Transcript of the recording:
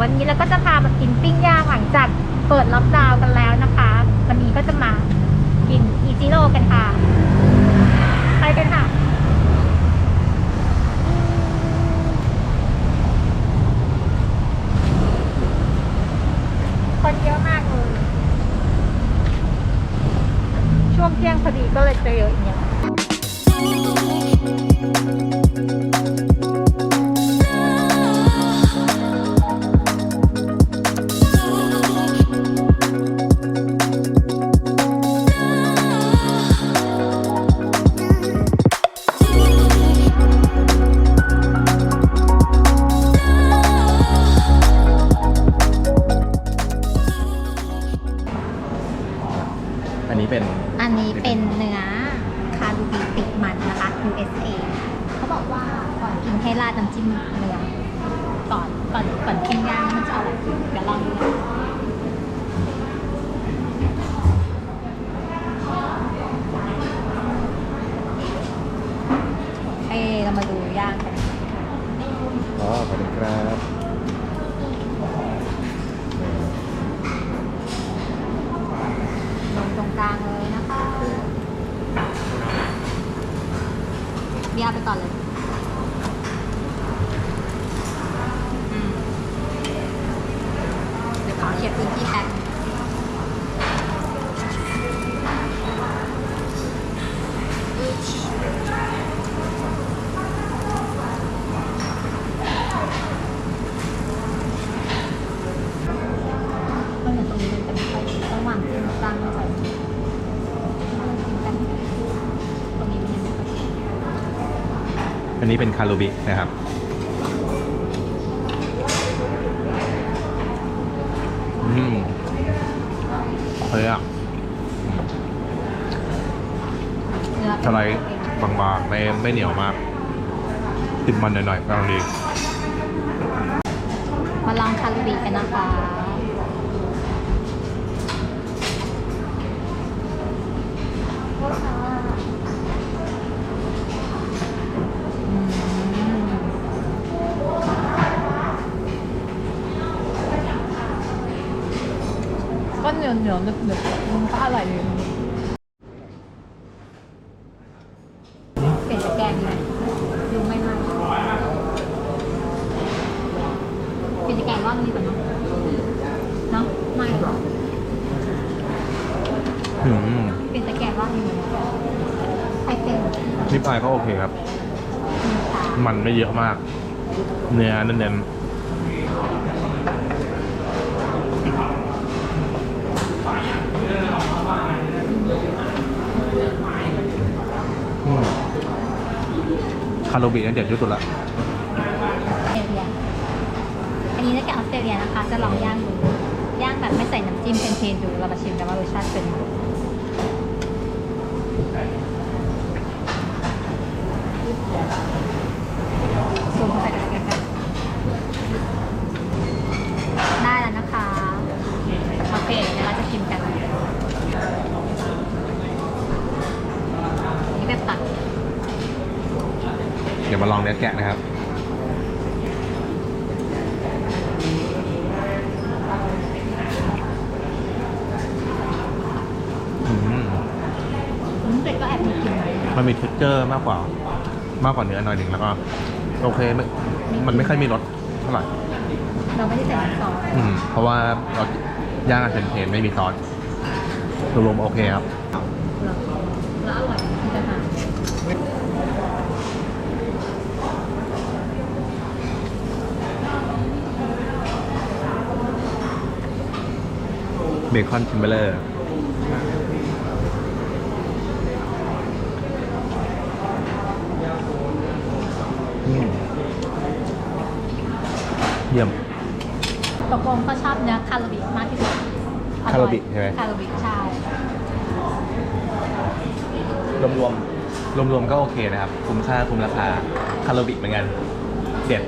วันนี้เราก็จะพามากินปิ้งย่างหลังจากเปิดล็อกดาวน์กันแล้วนะคะ วันนี้ก็จะมากินอีจิโร่กันค่ะ ไปกันค่ะคนเยอะมากเลยช่วงเที่ยงพอดีก็เลยเจอเยอะอย่างเงี้ย อันนี้เป็นอันนี้เป็นเนื้อคารูบีติดมันนะคะ USA เขาบอกว่าก่อนกินให้ราดน้ำจิ้มเนื้อก่อนก่อนก่อนกินย่างมันจะอร่อยเดี๋ยวลองดูนะโอเคเรามาดูย่างกันอ๋อขอบคุณครับ ลงตรงกลางเลยนะคะเบียร์ ไปก่อนเลยอืมเดี๋ยวขอเคลียร์พื้นที่แป๊บมันเหมือนตรงนี้มันเป็นไฟระหว่างที่มันตั้งตรงนี้มันยังไม่ค่อย อันนี้เป็นคารูบินะครับ อืมเฮ้ยอะเนื้อสไลด์บางๆไม่ไม่เหนียวมาก ติดมันหน่อยๆกำลังดี มาลองคารูบีกันนะคะอืมก็ เหนียวเหนียวนึกนึกมันก็อร่อยดีเปลี่ยนจากแกงไหมดูไม่มากเปลี่ยนจากแกงว่ามันดีกว่าเนาะเนาะไม่หรอกอืมเปลี่ยนจากแกงว่ามันดีกว่าใครเป็นนิพายก็โอเคครับ มันไม่เยอะมาก เนื้อเน้นๆ คารูบิเนี่ยเด็ดที่สุดละออสเตรเลียอันนี้นักแกะออสเตรเลียนะคะ จะลองย่างดู ย่างแบบไม่ใส่น้ำจิ้มเพนๆดู เรามาชิมกันว่ารสชาติเป็นยังไงซูมเข้าไปกันใกล้ๆได้แล้วนะคะ โอเคเดี๋ยวเราจะชิมกัน นี่แบบตัด เดี๋ยว มาลองเนื้อแกะนะครับอืมอืมแต่ก็แอบมีกลิ่นมันมีเท็กเจอร์มากกว่า มากกว่าเนื้อหน่อยหนึ่งแล้วก็ โอเคไม่มันไม่ค่อยมีรสเท่าไหร่เราไม่ได้ใส่น้ำซอสอืมเพราะว่าเราย่างอาเซนเทนไม่มีซอสรวมๆโอเคครับแล้วแล้วอร่อยที่จะทาน เบคอนทิมเบอร์เลอร์เยี่ยมตกลงก็ชอบเนื้อคาราบิมากที่สุดออยคาราบิใช่ไหม คาราบิใช่รวมๆรวมๆก็โอเคนะครับ คุ้มค่าคุ้มราคาคาร์บิเหมือนกัน เด็ด